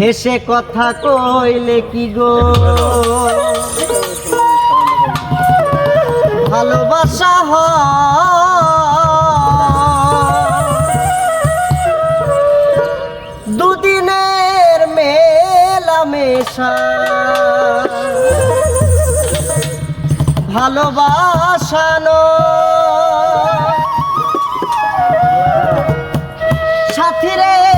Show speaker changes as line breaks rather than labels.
হেসে কথা কইলে কি গো? ভালোবাসা হ দুদিনের মেলামেশা ভালোবাসানো সাথী রে